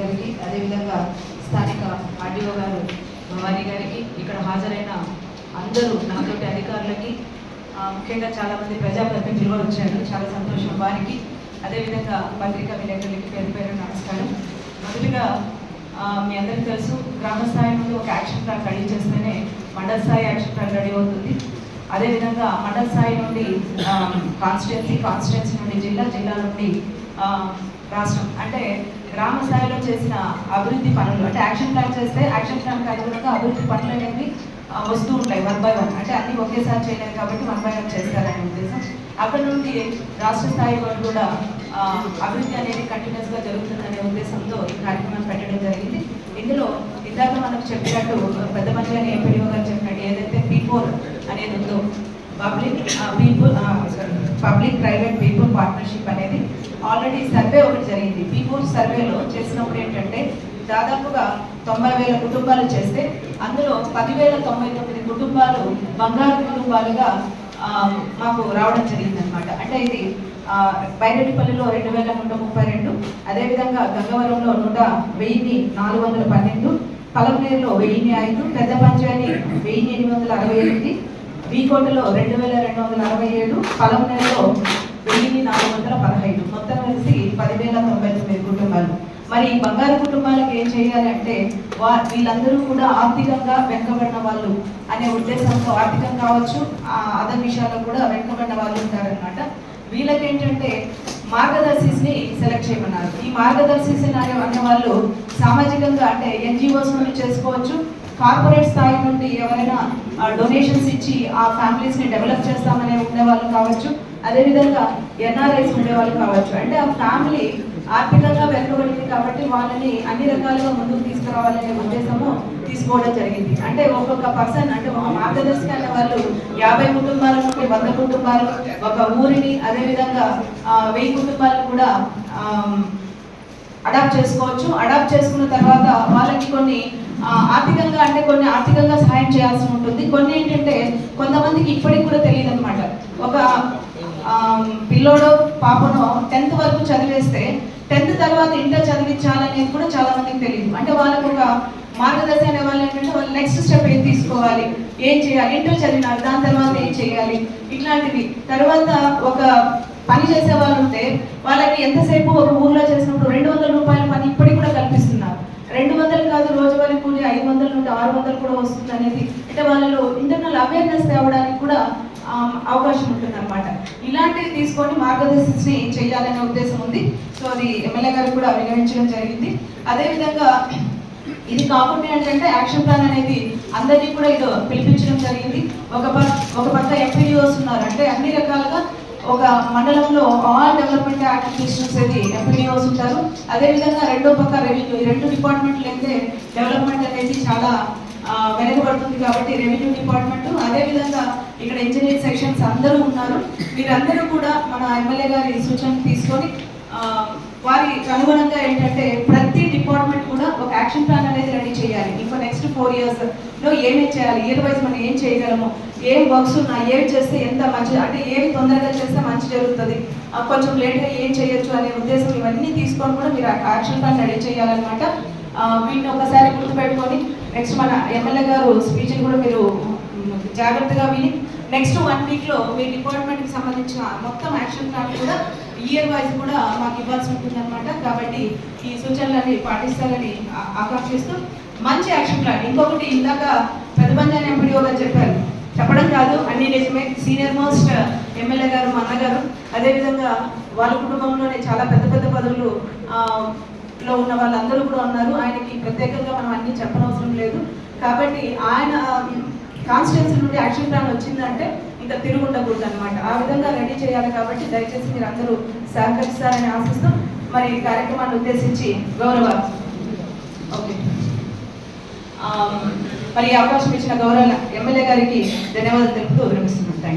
గారికి అదేవిధంగా స్థానిక ఆర్డీఓ గారు భవానీ గారికి ఇక్కడ హాజరైన అందరూ నాతోటి అధికారులకి ముఖ్యంగా చాలామంది ప్రజాప్రతినిధులు కూడా వచ్చారు. చాలా సంతోషం వారికి. అదేవిధంగా పత్రికా విలేకరులకి పేరు పేరు నమస్కారం. మొదటిగా మీ అందరికీ తెలుసు గ్రామ స్థాయి నుండి ఒక యాక్షన్ ప్లాన్ రెడీ చేస్తేనే మండల స్థాయి యాక్షన్ ప్లాన్ రెడీ అవుతుంది. అదేవిధంగా మండల స్థాయి నుండి కాన్స్టిట్యున్సీ కాన్స్టిట్యున్సీ నుండి జిల్లా జిల్లా నుండి రాష్ట్రం అంటే గ్రామ స్థాయిలో చేసిన అభివృద్ధి పనులు అంటే యాక్షన్ ప్లాన్ చేస్తే యాక్షన్ ప్లాన్కి అనుగుణంగా అభివృద్ధి పనులు అనేవి వస్తూ ఉంటాయి వన్ బై వన్ అంటే అన్ని ఒకేసారి చేయలేదు కాబట్టి వన్ బై వన్ చేస్తారనే ఉద్దేశం. అక్కడ నుండి రాష్ట్ర స్థాయి వరకు కూడా అభివృద్ధి అనేది కంటిన్యూస్గా జరుగుతుందనే ఉద్దేశంతో ఈ కార్యక్రమాన్ని పెట్టడం జరిగింది. ఇందులో ఇందాక మనకు చెప్పినట్టు పెద్ద మంది అని ఎంపీడీఓ గారు చెప్పినట్టు ఏదైతే పీ ఫోర్ అనేది ఉందో public people public private people partnership అనేది ఆల్రెడీ సర్వే ఒకటి జరిగింది. పీపుల్ సర్వేలో చేసినప్పుడు ఏంటంటే దాదాపుగా తొంభై వేల కుటుంబాలు చేస్తే అందులో పదివేల తొంభై తొమ్మిది కుటుంబాలు బంగారు కుటుంబాలుగా మాకు రావడం జరిగిందనమాట అంటే ఇది బైరెడ్డిపల్లిలో రెండు వేల నూట ముప్పై రెండు అదేవిధంగా గంగవరంలో నూట వెయ్యిన్ని నాలుగు వందల పన్నెండు పలమనేరులో వెయ్యిన్ని ఐదు పెద్ద పంచాయతీ వెయ్యిన్ని ఎనిమిది వందల అరవై ఎనిమిది వీకోటలో రెండు వేల రెండు వందల అరవై ఏడు పొలం నెలలో వెయ్యి నాలుగు వందల పదహైదు. మొత్తం కలిసి పదివేల తొంభై తొమ్మిది కుటుంబాలు. మరి ఈ బంగారు కుటుంబాలకు ఏం చేయాలంటే వా వీళ్ళందరూ కూడా ఆర్థికంగా వెనుకబడిన వాళ్ళు అనే ఉద్దేశంతో ఆర్థికం కావచ్చు అదర్ విషయాల్లో కూడా వెనుకబడిన వాళ్ళు ఉంటారనమాట వీళ్ళకి ఏంటంటే మార్గదర్శిస్ని సెలెక్ట్ చేయమన్నారు. ఈ మార్గదర్శిస్ అనే వాళ్ళు సామాజికంగా అంటే ఎన్జిఓస్ నుండి చేసుకోవచ్చు. కార్పొరేట్ స్థాయి నుండి ఎవరైనా డొనేషన్స్ ఇచ్చి ఆ ఫ్యామిలీస్ని డెవలప్ చేస్తామనే ఉండే వాళ్ళు కావచ్చు. అదేవిధంగా ఎన్ఆర్ఐస్ ఉండేవాళ్ళు కావచ్చు. అంటే ఆ ఫ్యామిలీ ఆర్థికంగా వెనుకబడింది కాబట్టి వాళ్ళని అన్ని రకాలుగా ముందుకు తీసుకురావాలనే ఉద్దేశము తీసుకోవడం జరిగింది. అంటే ఒక్కొక్క పర్సన్ అంటే ఒక మార్గదర్శక అనే వాళ్ళు యాభై కుటుంబాల నుండి వంద కుటుంబాలు ఒక ఊరిని అదేవిధంగా వెయ్యి కుటుంబాలను కూడా అడాప్ట్ చేసుకోవచ్చు. అడాప్ట్ చేసుకున్న తర్వాత వాళ్ళకి కొన్ని ఆర్థికంగా అంటే కొన్ని ఆర్థికంగా సహాయం చేయాల్సి ఉంటుంది. కొన్ని ఏంటంటే కొంతమందికి ఇప్పటికి కూడా తెలియదు అనమాట ఒక పిల్లోడో పాపనో టెన్త్ వరకు చదివేస్తే టెన్త్ తర్వాత ఇంటర్ చదివించాలనేది కూడా చాలా మందికి తెలియదు అంటే వాళ్ళకు ఒక మార్గదర్శి అనే వాళ్ళు ఏంటంటే వాళ్ళు నెక్స్ట్ స్టెప్ ఏం తీసుకోవాలి ఏం చేయాలి ఇంటర్ చదివినారు దాని తర్వాత ఏం చేయాలి ఇట్లాంటివి. తర్వాత ఒక పని చేసే వాళ్ళు ఉంటే వాళ్ళకి ఎంతసేపు ఒక ఊర్లో చేసినప్పుడు రెండు వందల రూపాయల పని ఇప్పటికి కూడా కల్పిస్తున్నారు. రెండు వందలు కాదు రోజువారీ కూలి ఐదు వందల నుండి ఆరు వందలు కూడా వస్తుంది అనేది అంటే వాళ్ళలో ఇంటర్నల్ అవేర్నెస్ తేవడానికి కూడా అవకాశం ఉంటుంది అనమాట ఇలాంటివి తీసుకొని మార్గదర్శిని చేయాలనే ఉద్దేశం ఉంది. సో అది ఎమ్మెల్యే గారు కూడా వినియోగించడం జరిగింది. అదేవిధంగా ఇది కాకుండా ఏంటంటే యాక్షన్ ప్లాన్ అనేది అందరినీ కూడా ఇది పిలిపించడం జరిగింది. ఒక ఒక పక్క ఎంపీడీఓస్ ఉన్నారు. అంటే అన్ని రకాలుగా ఒక మండలంలో ఆల్ డెవలప్మెంట్ యాక్టివిటీషన్స్ అది ఎంపీడీఓస్ ఉంటారు. అదేవిధంగా రెండో పక్క రెవెన్యూ ఈ రెండు డిపార్ట్మెంట్లు అయితే డెవలప్మెంట్ అనేది చాలా వెనకబడుతుంది కాబట్టి రెవెన్యూ డిపార్ట్మెంట్. అదేవిధంగా ఇక్కడ ఇంజనీరింగ్ సెక్షన్స్ అందరూ ఉన్నారు. మీరందరూ కూడా మన ఎమ్మెల్యే గారి సూచనలు తీసుకొని వారి వారికి అనుగుణంగా ఏంటంటే ప్రతి డిపార్ట్మెంట్ కూడా ఒక యాక్షన్ ప్లాన్ అనేది రెడీ చేయాలి. ఇంకా నెక్స్ట్ ఫోర్ ఇయర్స్లో ఏమేమి చేయాలి ఇయర్ వైజ్ మనం ఏం చేయగలము ఏం వర్క్స్ ఉన్నాయి ఏవి చేస్తే ఎంత మంచి అంటే ఏవి తొందరగా చేస్తే మంచి జరుగుతుంది కొంచెం లేట్గా ఏం చేయొచ్చు అనే ఉద్దేశం ఇవన్నీ తీసుకొని కూడా మీరు యాక్షన్ ప్లాన్ రెడీ చేయాలన్నమాట. వీటిని ఒకసారి గుర్తుపెట్టుకొని నెక్స్ట్ మన ఎమ్మెల్యే గారు స్పీచ్ని కూడా మీరు జాగ్రత్తగా విని నెక్స్ట్ వన్ వీక్లో మీ డిపార్ట్మెంట్కి సంబంధించిన మొత్తం యాక్షన్ ప్లాన్ కూడా ఇయర్ వైజ్ కూడా మాకు ఇవ్వాల్సి ఉంటుందన్నమాట. కాబట్టి ఈ సూచనలని పాటిస్తారని ఆకాంక్షిస్తూ మంచి యాక్షన్ ప్లాన్ ఇంకొకటి ఇందాక పెద్దబంజాని ఎంపీడీఓ గారు చెప్పారు. చెప్పడం కాదు అన్ని నిజమే. సీనియర్ మోస్ట్ ఎమ్మెల్యే గారు మా అన్నగారు. అదేవిధంగా వాళ్ళ కుటుంబంలోనే చాలా పెద్ద పెద్ద పదవులు లో ఉన్న వాళ్ళందరూ కూడా ఉన్నారు. ఆయనకి ప్రత్యేకంగా మనం అన్ని చెప్పనవసరం లేదు. కాబట్టి ఆయన కాన్స్టిట్యున్సీ నుండి యాక్షన్ ప్లాన్ వచ్చిందంటే ఇంకా తిరుగుండకూడదు అనమాట ఆ విధంగా రెడీ చేయాలి కాబట్టి దయచేసి మీరు అందరూ సహకరిస్తారని ఆశిస్తూ మరి ఈ కార్యక్రమాన్ని ఉద్దేశించి గౌరవ ఓకే. మరి అవకాశం ఇచ్చిన గౌరవ ఎమ్మెల్యే గారికి ధన్యవాదాలు తెలుపుతూ విరమిస్తున్నాను